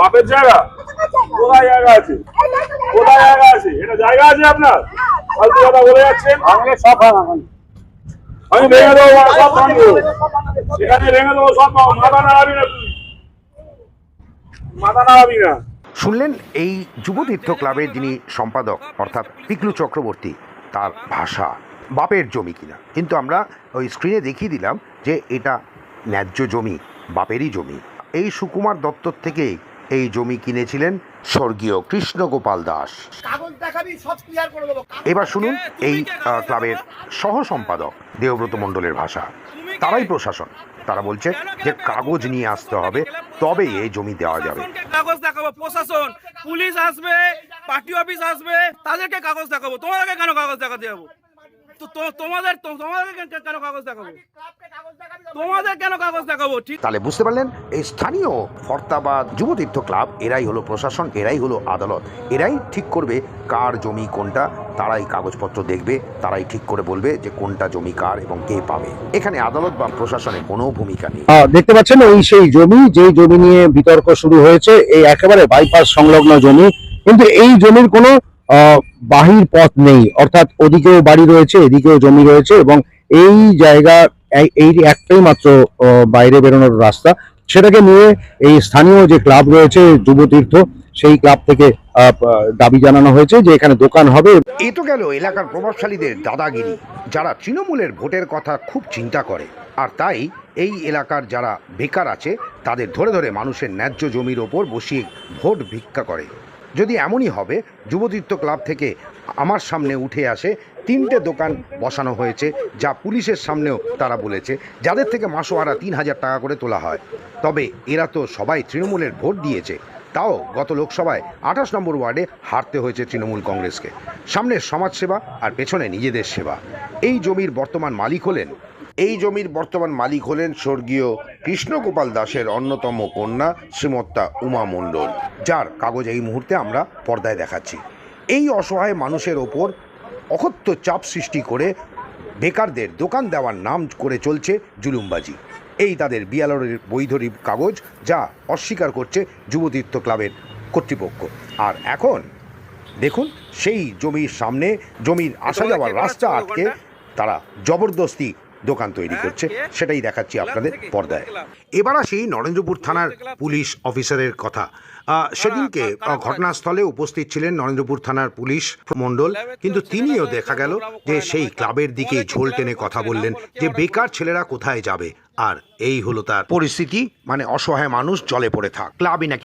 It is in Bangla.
বাপের জায়গা? কোথায় জায়গা আছে? কোথায় জায়গা আছে? এটা জায়গা আছে আপনার? ফালতু কথা বলে যাচ্ছেন? আমাকে সব এখন আমি ভেঙে দেবো সব ভাঙবো। এখানে ভেঙে দেবো সব। মাথা নাড়াবি না তুই। মাথা নাড়াবি না। শুনলেন এই যুবতীর্থ ক্লাবের যিনি সম্পাদক অর্থাৎ পিকলু চক্রবর্তী তার ভাষা বাপের জমি কিনা। কিন্তু আমরা ওই স্ক্রিনে দেখিয়ে দিলাম যে এটা ন্যায্য জমি বাপেরই জমি। এই সুকুমার দত্তর থেকে এই জমি কিনেছিলেন স্বর্গীয় কৃষ্ণগোপাল দাস। এবার শুনুন এই ক্লাবের সহ সম্পাদক দেবব্রত মণ্ডলের ভাষা। তারাই প্রশাসন। তারা বলছে যে কাগজ নিয়ে আসতে হবে তবেই এই জমি দেওয়া যাবে। কাগজ দেখাবো প্রশাসন পুলিশ আসবে পার্টি অফিস আসবে তাদেরকে কাগজ দেখাবো। তোমাদেরকে কেন কাগজ দেখাতে যাব তো তো- তোমাদের তো- তোমাদেরকে কে- কেন কাগজ দেখাবো? তোমাদের কেন কাগজ দেখাবো? ঠিক তাহলে বুঝতে পারলেন? এই স্থানীয় ফর্তাবাদ যুবতীর্থ ক্লাব এরাই হলো প্রশাসন এরাই হলো আদালত। এরাই ঠিক করবে কার জমি কোনটা তারাই কাগজপত্র দেখবে তারাই ঠিক করে বলবে যে কোনটা জমি কার এবং কে পাবে। এখানে আদালত বা প্রশাসনের কোনো ভূমিকা নেই। আহ, দেখতে পাচ্ছেন এই সেই জমি যেই জমি নিয়ে বিতর্ক শুরু হয়েছে এই একেবারে বাইপাস সংলগ্ন জমি। কিন্তু এই জমির কোনো বাহির পথ নেই। অর্থাৎ ওদিকেও বাড়ি রয়েছে, এদিকেও জমি রয়েছে এবং এই জায়গা, এই- একটাই মাত্র বাইরে বেরোনোর রাস্তা। সেটাকে নিয়ে এই স্থানীয় যে ক্লাব রয়েছে, যুবতীর্থ, সেই ক্লাব থেকে দাবি জানানো হয়েছে যে এখানে দোকান হবে। এ তো গেল এলাকার প্রভাবশালীদের দাদাগিরি, যারা তৃণমূলের ভোটের কথা খুব চিন্তা করে। আর তাই এই এলাকার যারা বেকার আছে, তাদের ধরে ধরে মানুষের ন্যায্য জমির ওপর বসিয়ে ভোট ভিক্ষা করে। যদি এমনই হবে যুবতীর্থ ক্লাব থেকে আমার সামনে উঠে আসে তিনটে দোকান বসানো হয়েছে, যা পুলিশের সামনেও তারা বলেছে, যাদের থেকে মাসোহারা তিন হাজার টাকা করে তোলা হয়। তবে এরা তো সবাই তৃণমূলের ভোট দিয়েছে। তাও গত লোকসভায় আঠাশ নম্বর ওয়ার্ডে হারতে হয়েছে তৃণমূল কংগ্রেসকে। সামনে সমাজসেবা আর পেছনে নিজেদের সেবা। এই জমির বর্তমান মালিক হলেন এই জমির বর্তমান মালিক হলেন স্বর্গীয় কৃষ্ণগোপাল দাসের অন্যতম কন্যা শ্রীমত্তা উমা মণ্ডল, যার কাগজ এই মুহূর্তে আমরা পর্দায় দেখাচ্ছি। এই অসহায় মানুষের ওপর অকথ্য চাপ সৃষ্টি করে বেকারদের দোকান দেওয়ার নাম করে চলছে জুলুমবাজি। এই তাদের বিয়ালরের বৈধরি কাগজ যা অস্বীকার করছে যুবতীর্থ ক্লাবের কর্তৃপক্ষ। আর এখন দেখুন, সেই জমির সামনে জমির আসা যাওয়ার রাস্তা আটকে তারা জবরদস্তি দোকান তৈরি করছে। সেটাই দেখাচ্ছি আপনাদের পর্দায়। এবার আসি নরেন্দ্রপুর থানার পুলিশ অফিসারের কথা। সেদিনকে ঘটনাস্থলে উপস্থিত ছিলেন নরেন্দ্রপুর থানার পুলিশ মণ্ডল। কিন্তু তিনিও দেখা গেল যে সেই ক্লাবের দিকে ঝোল টেনে কথা বললেন যে বেকার ছেলেরা কোথায় যাবে? আর এই হলো তার পরিস্থিতি। মানে অসহায় মানুষ জলে পড়ে থাক। ক্লাবই নাকি